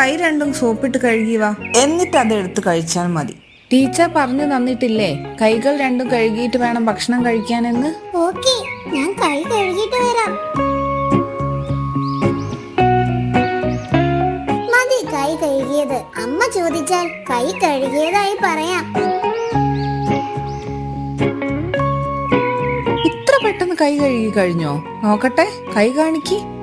കൈ രണ്ടും സോപ്പിട്ട് കഴുകി വാ. എന്നിട്ട് അത് എടുത്ത് കഴിച്ചാൽ മതി. ടീച്ചർ പറഞ്ഞു തന്നിട്ടില്ലേ? കൈകൾ രണ്ടും കഴുകിയിട്ട് വേണം ഭക്ഷണം കഴിക്കാനെന്ന്? ഓക്കെ ഞാൻ കൈ കഴുകിയിട്ട് വരാം. മതി കൈ കഴുകിയത്. അമ്മ ചോദിച്ചാൽ കൈ കഴുകിയതായി പറയാം. ഇത്ര പെട്ടെന്ന് കൈ കഴുകി കഴിഞ്ഞോ? നോക്കട്ടെ കൈ കാണിക്ക്.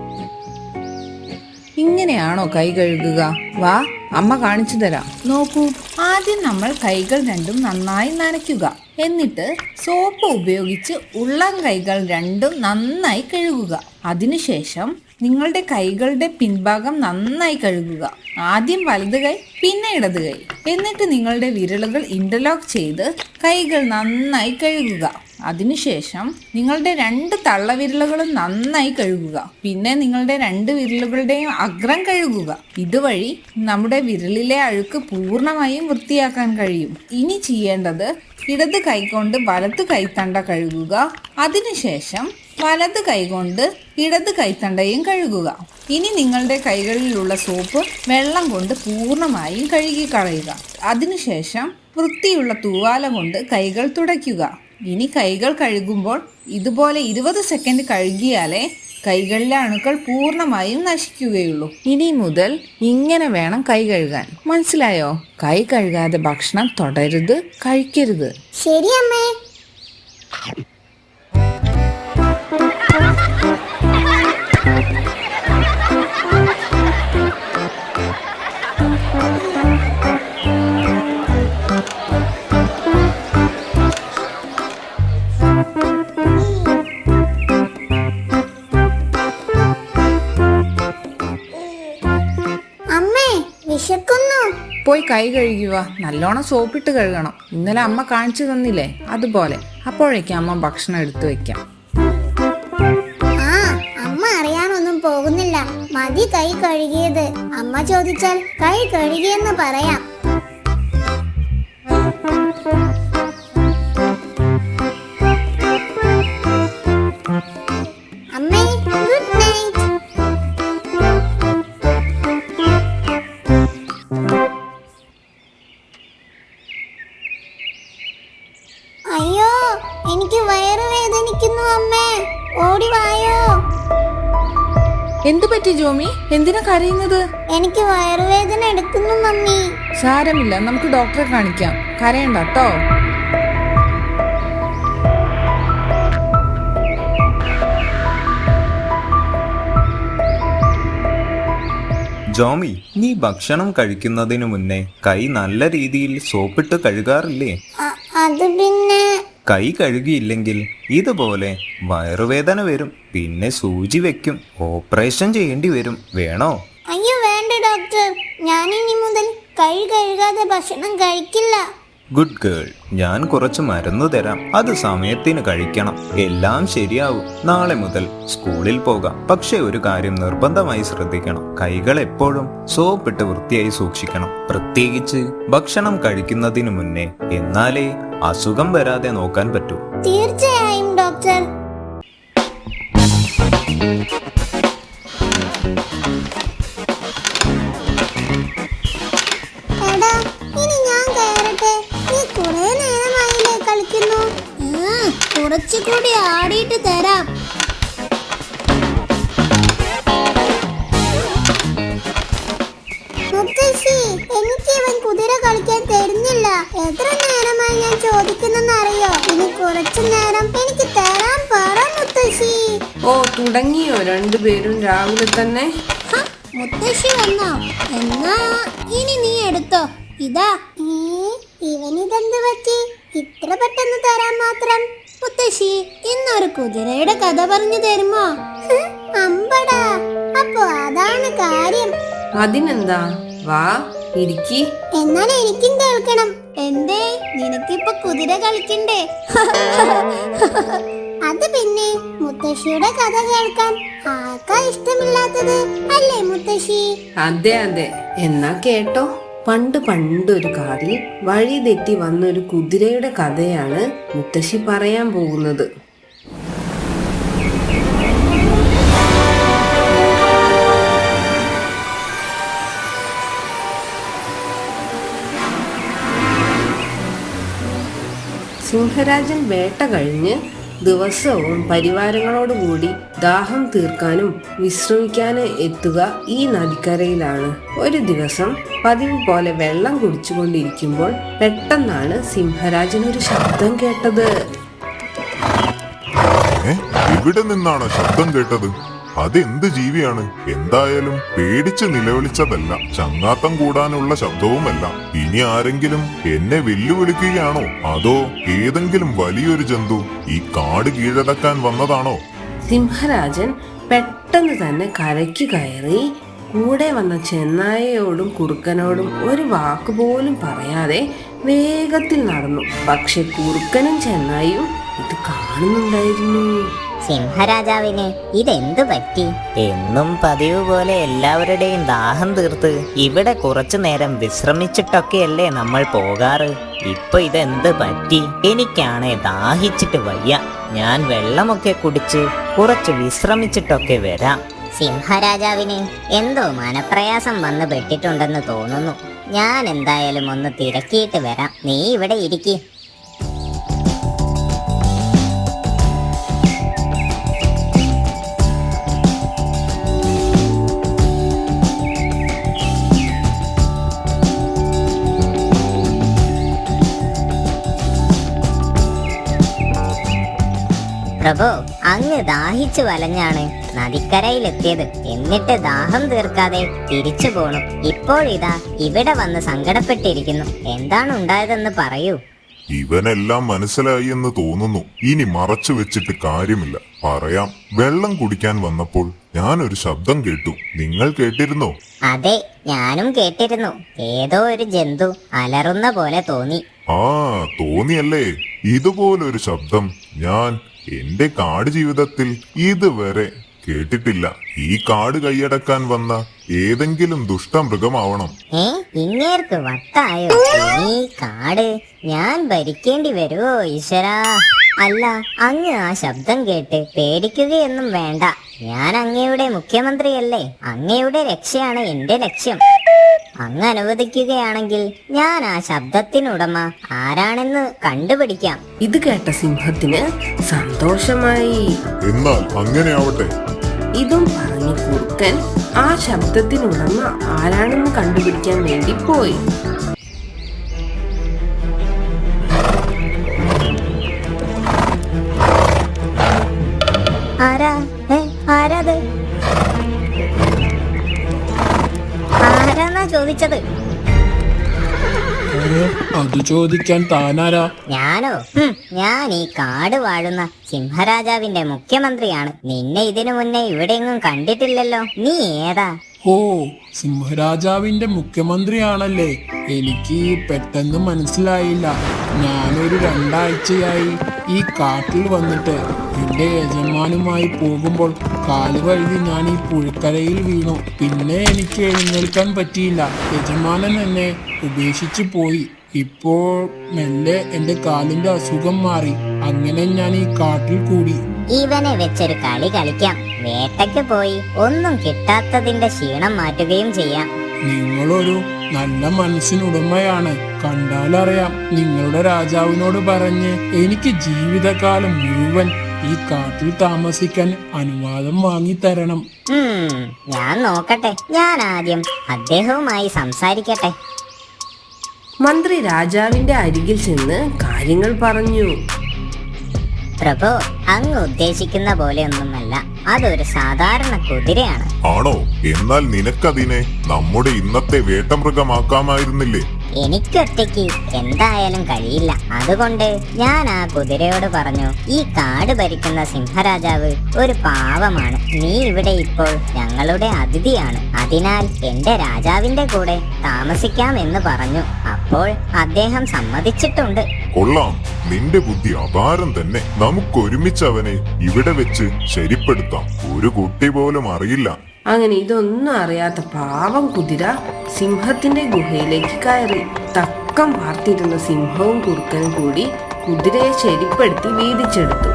ഇങ്ങനെയാണോ കൈ കഴുകുക? വാ അമ്മ കാണിച്ചു തരാം. നോക്കൂ ആദ്യം നമ്മൾ കൈകൾ രണ്ടും നന്നായി നനയ്ക്കുക. എന്നിട്ട് സോപ്പ് ഉപയോഗിച്ച് ഉള്ളം കൈകൾ രണ്ടും നന്നായി കഴുകുക. അതിനുശേഷം നിങ്ങളുടെ കൈകളുടെ പിൻഭാഗം നന്നായി കഴുകുക. ആദ്യം വലത് കൈ പിന്നെ ഇടത് കൈ. എന്നിട്ട് നിങ്ങളുടെ വിരലുകൾ ഇന്റർലോക്ക് ചെയ്ത് കൈകൾ നന്നായി കഴുകുക. അതിനുശേഷം നിങ്ങളുടെ രണ്ട് തള്ളവിരലുകളും നന്നായി കഴുകുക. പിന്നെ നിങ്ങളുടെ രണ്ട് വിരലുകളുടെയും അഗ്രം കഴുകുക. ഇതുവഴി നമ്മുടെ വിരലിലെ അഴുക്ക് പൂർണമായും വൃത്തിയാക്കാൻ കഴിയും. ഇനി ചെയ്യേണ്ടത് ഇടത് കൈകൊണ്ട് വലത് കൈത്തണ്ട കഴുകുക. അതിനുശേഷം വലത് കൈകൊണ്ട് ഇടത് കൈത്തണ്ടയും കഴുകുക. ഇനി നിങ്ങളുടെ കൈകളിലുള്ള സോപ്പ് വെള്ളം കൊണ്ട് പൂർണമായും കഴുകി കളയുക. അതിനുശേഷം വൃത്തിയുള്ള തൂവാല കൊണ്ട് കൈകൾ തുടയ്ക്കുക. ഇനി കൈകൾ കഴുകുമ്പോൾ ഇതുപോലെ ഇരുപത് സെക്കൻഡ് കഴുകിയാലേ കൈകളിലെ അണുക്കൾ പൂർണമായും നശിക്കുകയുള്ളൂ. ഇനി മുതൽ ഇങ്ങനെ വേണം കൈ കഴുകാൻ. മനസ്സിലായോ? കൈ കഴുകാതെ ഭക്ഷണം തുടരുത് കഴിക്കരുത്. ശരി അമ്മേ അമ്മേ. കൈ കഴുകുക നല്ലോണം സോപ്പിട്ട് കഴുകണം. ഇന്നലെ അമ്മ കാണിച്ചു തന്നില്ലേ? അതുപോലെ. അപ്പോഴേക്കും അമ്മ ഭക്ഷണം എടുത്തു വെക്കാം. അറിയാനൊന്നും പോകുന്നില്ല. മതി കൈ കഴുകിയത്. അമ്മ ചോദിച്ചാൽ കൈ കഴുകിയെന്ന് പറയാം. എന്തിനാ കരയുന്നത്? എനിക്ക് വയറുവേദന എടുക്കുന്നു മമ്മി. സാരമില്ല നമുക്ക് ഡോക്ടറെ കാണിക്കാം. കരയണ്ട കേട്ടോ ജോമി നീ ഭക്ഷണം കഴിക്കുന്നതിന് മുന്നേ കൈ നല്ല രീതിയിൽ സോപ്പിട്ട് കഴുകാറില്ലേ? അത് പിന്നെ കൈ കഴുകിയില്ലെങ്കിൽ ഇതുപോലെ വയറുവേദന വരും. പിന്നെ സൂചി വെക്കും. ഓപ്പറേഷൻ ചെയ്യേണ്ടി വരും. വേണോ? അയ്യോ വേണ്ട ഡോക്ടർ. ഞാൻ ഇനി മുതൽ കൈ കഴുകാതെ ഭക്ഷണം കഴിക്കില്ല. Good girl. ഞാൻ കുറച്ച് മരുന്ന് തരാം. അത് സമയത്തിന് കഴിക്കണം. എല്ലാം ശരിയാവും. നാളെ മുതൽ സ്കൂളിൽ പോകാം. പക്ഷെ ഒരു കാര്യം നിർബന്ധമായി ശ്രദ്ധിക്കണം. കൈകൾ എപ്പോഴും സോപ്പിട്ട് വൃത്തിയായി സൂക്ഷിക്കണം. പ്രത്യേകിച്ച് ഭക്ഷണം കഴിക്കുന്നതിന് മുന്നേ. എന്നാലേ അസുഖം വരാതെ നോക്കാൻ പറ്റൂ. തീർച്ചയായും ഡോക്ടർ. കുറച്ചുകൂടി ആടിയിട്ട് തരാം. തുടങ്ങിയോ? രണ്ടുപേരും രാവിലെ തന്നെ. മുത്തശ്ശി വന്നോ. എന്നാ ഇനി നീ എടുത്തോ. ഇതാ ഇവനിതെന്ത് പറ്റി? ഇത്ര പെട്ടെന്ന് തരാൻ മാത്രം. മുത്തശ്ശി ഇന്നൊരു കുതിരയുടെ കഥ പറഞ്ഞു തരുമോ? അമ്പടാ. അപ്പൊ അതാണ് കാര്യം. അതിനെന്താ? വാ ഇരിക്കി. എന്നാൽ എനിക്കും കേൾക്കണം. എന്തേ നിനക്കിപ്പൊ കുതിര കളിക്കണ്ടേ? അത് പിന്നെ മുത്തശ്ശിയുടെ കഥ കേൾക്കാൻ ആർക്കാ ഇഷ്ടമില്ലാത്തത്? അല്ലേ മുത്തശ്ശി? അതെ അതെ. എന്നാ കേട്ടോ. പണ്ട് പണ്ട് ഒരു കാറിൽ വഴി തെറ്റി വന്ന ഒരു കുതിരയുടെ കഥയാണ് മുത്തശ്ശി പറയാൻ പോകുന്നത്. സിംഹരാജൻ വേട്ട കഴിഞ്ഞ് ദിവസവും പരിവാരങ്ങളോടുകൂടി ദാഹം തീർക്കാനും വിശ്രമിക്കാനും എത്തുക ഈ നദിക്കരയിലാണ്. ഒരു ദിവസം പതിവ് പോലെ വെള്ളം കുടിച്ചുകൊണ്ടിരിക്കുമ്പോൾ പെട്ടെന്നാണ് സിംഹരാജൻ ഒരു ശബ്ദം കേട്ടത്. ഇവിടെ നിന്നാണ് ശബ്ദം കേട്ടത്? അതെന്ത് ജീവിയാണ്? എന്തായാലും പേടിച്ച് നിലവിളിച്ചതല്ല. ചങ്ങാത്തം കൂടാനുള്ള ശബ്ദവുമല്ല. ഇനി ആരെങ്കിലും എന്നെ വെല്ലുവിളിക്കുകയാണോ? അതോ ഏതെങ്കിലും വലിയൊരു ജന്തു ഈ കാട് കീഴടക്കാൻ വന്നതാണോ? സിംഹരാജൻ പെട്ടെന്ന് തന്നെ കരയ്ക്ക് കയറി കൂടെ വന്ന ചെന്നായയോടും കുറുക്കനോടും ഒരു വാക്കുപോലും പറയാതെ വേഗത്തിൽ നടന്നു. പക്ഷെ കുറുക്കനും ചെന്നായും ഇത് കാണുന്നുണ്ടായിരുന്നു. സിംഹരാജാവിന് ഇതെന്തു പറ്റി? എന്നും പതിവ് പോലെ എല്ലാവരുടെയും ദാഹം തീർത്ത് ഇവിടെ കുറച്ചു നേരം വിശ്രമിച്ചിട്ടൊക്കെയല്ലേ നമ്മൾ പോകാറ്. ഇപ്പൊ ഇതെന്ത് പറ്റി? എനിക്കാണേ ദാഹിച്ചിട്ട് വയ്യ. ഞാൻ വെള്ളമൊക്കെ കുടിച്ച് കുറച്ച് വിശ്രമിച്ചിട്ടൊക്കെ വരാം. സിംഹരാജാവിന് എന്തോ മനപ്രയാസം വന്ന് പെട്ടിട്ടുണ്ടെന്ന് തോന്നുന്നു. ഞാൻ എന്തായാലും ഒന്ന് തിരക്കിയിട്ട് വരാം. നീ ഇവിടെ ഇരിക്കി. പ്രഭു അങ്ങ് ദാഹിച്ചു വലഞ്ഞാണ് നദിക്കരയിലെത്തിയത്. എന്നിട്ട് ദാഹം തീർക്കാതെ തിരിച്ചു പോണു. ഇപ്പോഴിതാ ഇവിടെ വന്ന് സങ്കടപ്പെട്ടിരിക്കുന്നു. എന്താണ് ഉണ്ടായതെന്ന് പറയൂ. ഇവനെല്ലാം മനസ്സിലായി എന്ന് തോന്നുന്നു. ഇനി മറച്ചു വെച്ചിട്ട് കാര്യമില്ല. പറയാം. വെള്ളം കുടിക്കാൻ വന്നപ്പോൾ ഞാൻ ഒരു ശബ്ദം കേട്ടു. നിങ്ങൾ കേട്ടിരുന്നോ? അതെ ഞാനും കേട്ടിരുന്നു. ഏതോ ഒരു ജന്തു അലറുന്ന പോലെ തോന്നി. ആ തോന്നിയല്ലേ? ഇതുപോലൊരു ശബ്ദം ഞാൻ എന്റെ കാട് ജീവിതത്തിൽ ഇതുവരെ കേട്ടിട്ടില്ല. ഈ കാട് കൈയടക്കാൻ വന്ന ഏതെങ്കിലും ദുഷ്ടമൃഗമാവണം. ഏ ഇങ്ങേർക്ക് വട്ടായോ? കാട് ഞാൻ ഭരിക്കേണ്ടി വരുമോ ഈശ്വരാ? അല്ല അങ്ങ് ആ ശബ്ദം കേട്ട് പേടിക്കുകയൊന്നും വേണ്ട. ഞാൻ അങ്ങയുടെ മുഖ്യമന്ത്രിയല്ലേ. അങ്ങയുടെ രക്ഷയാണ് എന്റെ ലക്ഷ്യം. അങ്ങ് അനുവദിക്കുകയാണെങ്കിൽ ഞാൻ ആ ശബ്ദത്തിനുടമ ആരാണെന്ന് കണ്ടുപിടിക്കാം. ഇത് കേട്ട സിംഹത്തിന് സന്തോഷമായി. എന്നാൽ അങ്ങനെ ആവട്ടെ ഇതും പറഞ്ഞു കുറുക്കൻ ആ ശബ്ദത്തിനുടമ ആരാണെന്ന് കണ്ടുപിടിക്കാൻ വേണ്ടി പോയി. ആരാ? ഏ ആരാത്? ആരാന്നാ ചോദിച്ചത്? അത് ചോദിക്കാൻ താനാരാ? ഞാനോ? ഹും, ഞാൻ ഈ കാട് വാഴുന്ന സിംഹരാജാവിന്റെ മുഖ്യമന്ത്രിയാണ്. നിന്നെ ഇതിനു മുന്നേ ഇവിടെയെങ്ങും കണ്ടിട്ടില്ലല്ലോ. നീ ഏതാ? ഓ സിംഹരാജാവിന്റെ മുഖ്യമന്ത്രിയാണല്ലേ? എനിക്ക് പെട്ടെന്ന് മനസ്സിലായില്ല. ഞാനൊരു രണ്ടാഴ്ചയായി ഈ കാട്ടിൽ വന്നിട്ട് എന്റെ യജമാനുമായി പോകുമ്പോൾ കാൽ കഴുകി ഞാൻ ഈ പുഴക്കരയിൽ വീണു. പിന്നെ എനിക്ക് എഴുന്നേൽക്കാൻ പറ്റിയില്ല. യജമാനൻ എന്നെ ഉപേക്ഷിച്ചു പോയി. ഇപ്പോൾ മെല്ലെ എന്റെ കാലിന്റെ അസുഖം മാറി. അങ്ങനെ ഞാൻ ഈ കാട്ടിൽ കൂടി. ഇവനെ വെച്ചൊരു കളി കളിക്കാം. വേട്ടയ്ക്ക് പോയി ഒന്നും കിട്ടാത്തതിന്റെ ക്ഷീണം മാറ്റുകയും ചെയ്യാം. നിങ്ങളൊരു നല്ല മനസ്സിനുടമയാണ് കണ്ടാലറിയാം നിങ്ങളുടെ രാജാവിനോട് പറഞ്ഞ് എനിക്ക് ജീവിതകാലം മുഴുവൻ ഈ കാട്ടിൽ താമസിക്കാൻ അനുവാദം വാങ്ങി തരണം ഉം, ഞാൻ നോക്കട്ടെ. ഞാൻ ആദ്യം അദ്ദേഹവുമായി സംസാരിക്കട്ടെ. മന്ത്രി രാജാവിന്റെ അരികിൽ ചെന്ന് കാര്യങ്ങൾ പറഞ്ഞു. പ്രഭു അങ്ങ് ഉദ്ദേശിക്കുന്ന പോലെ പോലെയൊന്നുമല്ല. അതൊരു സാധാരണ കുതിരയാണ്. ആണോ? എന്നാൽ നിനക്കതിനെ നമ്മുടെ ഇന്നത്തെ വേട്ടമൃഗമാക്കാമായിരുന്നില്ലേ? എനിക്കൊറ്റയ്ക്ക് എന്തായാലും കഴിയില്ല. അതുകൊണ്ട് ഞാൻ ആ കുതിരയോട് പറഞ്ഞു ഈ കാട് ഭരിക്കുന്ന സിംഹരാജാവ് ഒരു പാവമാണ്. നീ ഇവിടെ ഇപ്പോൾ ഞങ്ങളുടെ അതിഥിയാണ്. അതിനാൽ എന്റെ രാജാവിന്റെ കൂടെ താമസിക്കാം എന്ന് പറഞ്ഞു. അപ്പോൾ അദ്ദേഹം സമ്മതിച്ചിട്ടുണ്ട്. കൊള്ളാം. നിന്റെ ബുദ്ധി അപാരം തന്നെ. നമുക്ക് ഒരുമിച്ച് അവനെ ഇവിടെ വെച്ച് ശരിപ്പെടുത്താം. ഒരു കുട്ടി പോലും അറിയില്ല. അങ്ങനെ ഇതൊന്നും അറിയാത്ത പാവം കുതിര സിംഹത്തിന്റെ ഗുഹയിലേക്ക് കയറി. തക്കം വാർത്തിരുന്ന സിംഹവും കുറുക്കനും കൂടി കുതിരയെ ശരിപ്പെടുത്തി വീതിച്ചെടുത്തു.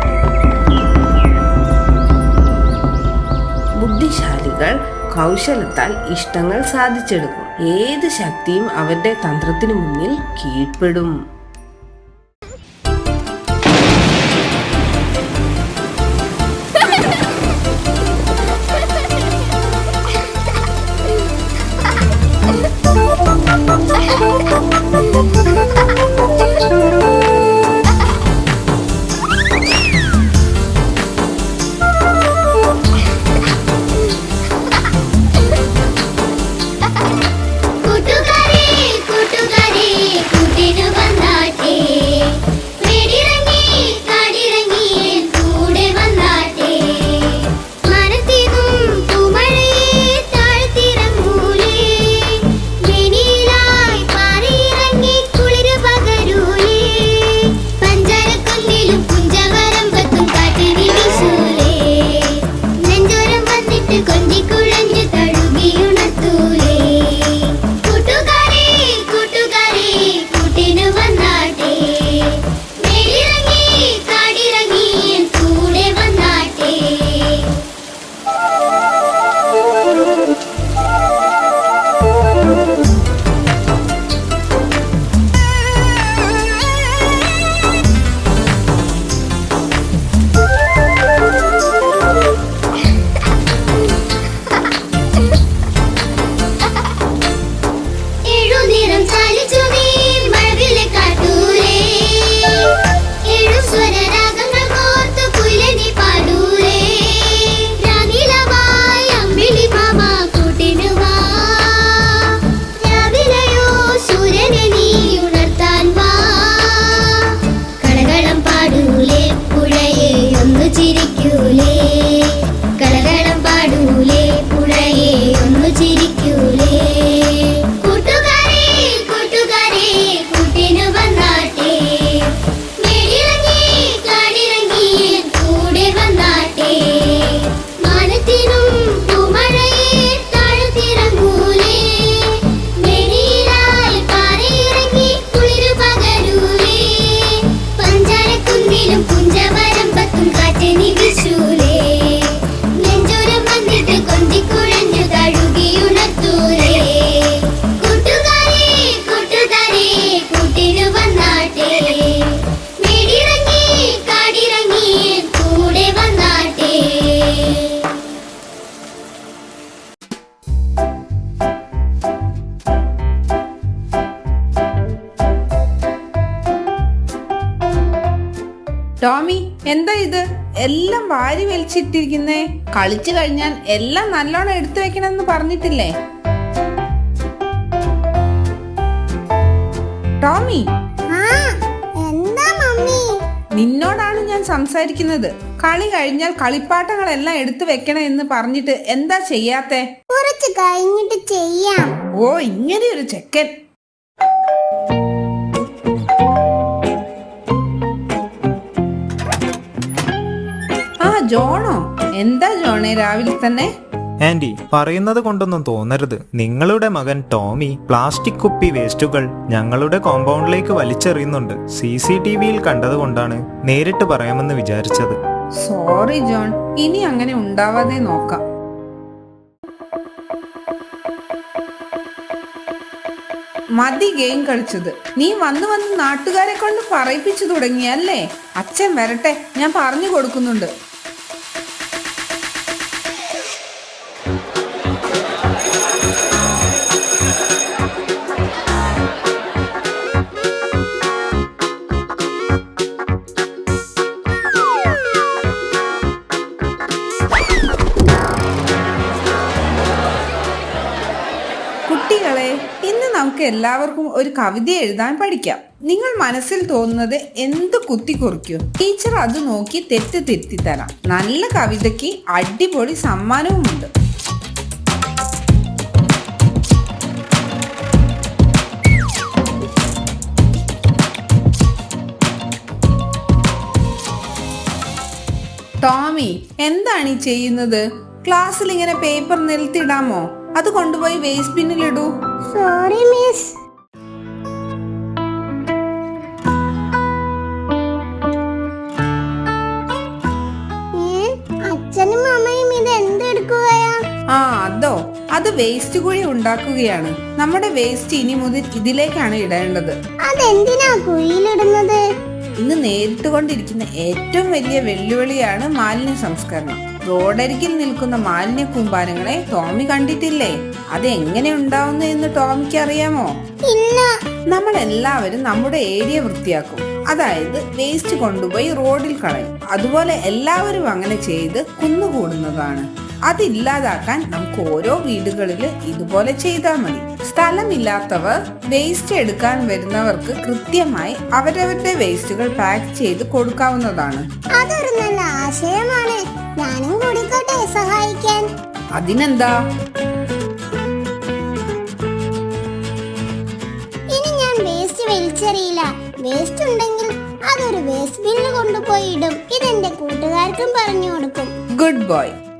ബുദ്ധിശാലികൾ കൗശലത്താൽ ഇഷ്ടങ്ങൾ സാധിച്ചെടുക്കും. ഏത് ശക്തിയും അവരുടെ തന്ത്രത്തിനു മുന്നിൽ കീഴ്പ്പെടും. Oh, oh, oh, എന്താ ഇത്? എല്ലാം വാരി വലിച്ചിട്ടിരിക്കുന്നേ. കളിച്ചു കഴിഞ്ഞാൽ എല്ലാം നല്ലോണം എടുത്തു വെക്കണമെന്ന് പറഞ്ഞിട്ടില്ലേ? ടോമി. നിന്നോടാണ് ഞാൻ സംസാരിക്കുന്നത്. കളി കഴിഞ്ഞാൽ കളിപ്പാട്ടങ്ങളെല്ലാം എടുത്തു വെക്കണം എന്ന് പറഞ്ഞിട്ട് എന്താ ചെയ്യാത്തെ? കുറച്ച് കഴിഞ്ഞിട്ട് ചെയ്യാം. ഓ ഇങ്ങനെ ഒരു ചെക്കൻ. എന്താ ജോണേ രാവിലെ തന്നെ? ആന്റി പറയുന്നത് കൊണ്ടൊന്നും തോന്നരുത്. നിങ്ങളുടെ മകൻ ടോമി പ്ലാസ്റ്റിക് കുപ്പി വേസ്റ്റുകൾ ഞങ്ങളുടെ കോമ്പൗണ്ടിലേക്ക് വലിച്ചെറിയുന്നുണ്ട്. സി സി ടി വിയിൽ കണ്ടതുകൊണ്ടാണ് നേരിട്ട് പറയാമെന്ന് വിചാരിച്ചത്. Sorry John. ഇനി അങ്ങനെ ഉണ്ടാവാതെ നോക്കാം. മതി ഗെയിം കളിച്ചത്. നീ വന്ന് വന്ന് നാട്ടുകാരെ കൊണ്ട് പറയിപ്പിച്ചു തുടങ്ങിയല്ലേ അച്ഛൻ വരട്ടെ ഞാൻ പറഞ്ഞു കൊടുക്കുന്നുണ്ട്. എല്ലാവർക്കും ഒരു കവിത എഴുതാൻ പഠിക്കാം. നിങ്ങൾ മനസ്സിൽ തോന്നുന്നത് എന്ത് കുത്തി കുറിക്കും ടീച്ചർ അത് നോക്കി തെറ്റ് തിരുത്തി തരാം നല്ല കവിതയ്ക്ക് അടിപൊളി സമ്മാനവുമുണ്ട്. ടോമി എന്താണ് ഈ ചെയ്യുന്നത്? ക്ലാസ്സിൽ ഇങ്ങനെ പേപ്പർ നിലത്തിടാമോ? അത് കൊണ്ടുപോയി വേസ്റ്റ് ബിന്നിലിടൂ. സോറി മിസ് അച്ഛനും അമ്മയും ഇത് എന്തെടുക്കുകയാ? ആ അതോ. അത് വേസ്റ്റ് കുഴി ഉണ്ടാക്കുകയാണ്. നമ്മുടെ വേസ്റ്റ് ഇനി മുതൽ ഇതിലേക്കാണ് ഇടേണ്ടത്. അതെന്തിനാ കുഴിയിലിടുന്നത്? ഇന്ന് നേരിട്ടുകൊണ്ടിരിക്കുന്ന ഏറ്റവും വലിയ വെല്ലുവിളിയാണ് മാലിന്യ സംസ്കരണം. റോഡരികിൽ നിൽക്കുന്ന മാലിന്യ കൂമ്പാരങ്ങളെ ടോമി കണ്ടിട്ടില്ലേ? അത് എങ്ങനെ ഉണ്ടാവുന്നു എന്ന് ടോമിക്ക് അറിയാമോ? ഇല്ല. നമ്മൾ എല്ലാവരും നമ്മുടെ ഏരിയ വൃത്തിയാക്കും. അതായത് വേസ്റ്റ് കൊണ്ടുപോയി റോഡിൽ കളയും. അതുപോലെ എല്ലാവരും അങ്ങനെ ചെയ്ത് കുന്നുകൂടുന്നതാണ്. അതില്ലാതാക്കാൻ നമുക്ക് ഓരോ വീടുകളിൽ ഇതുപോലെ ചെയ്താൽ മതി. സ്ഥലമില്ലാത്തവർ വേസ്റ്റ് എടുക്കാൻ വരുന്നവർക്ക് കൃത്യമായി അവരവരുടെ വേസ്റ്റുകൾ പാക്ക് ചെയ്ത് കൊടുക്കാവുന്നതാണ്. അതൊരു നല്ല ആശയമാണ്. ഞാനും കൂടിക്കോട്ടെ സഹായിക്കാൻ. അതിനെന്താ? ഇനി ഞാൻ വേസ്റ്റ് വലിച്ചെറിയില്ല. വേസ്റ്റ് ഉണ്ടെങ്കിൽ അതൊരു വേസ്റ്റ് ബിന്നിൽ കൊണ്ടുപോയി ഇടും. ഇതെന്റെ കൂട്ടുകാർക്കും പറഞ്ഞു കൊടുക്കും. Good boy.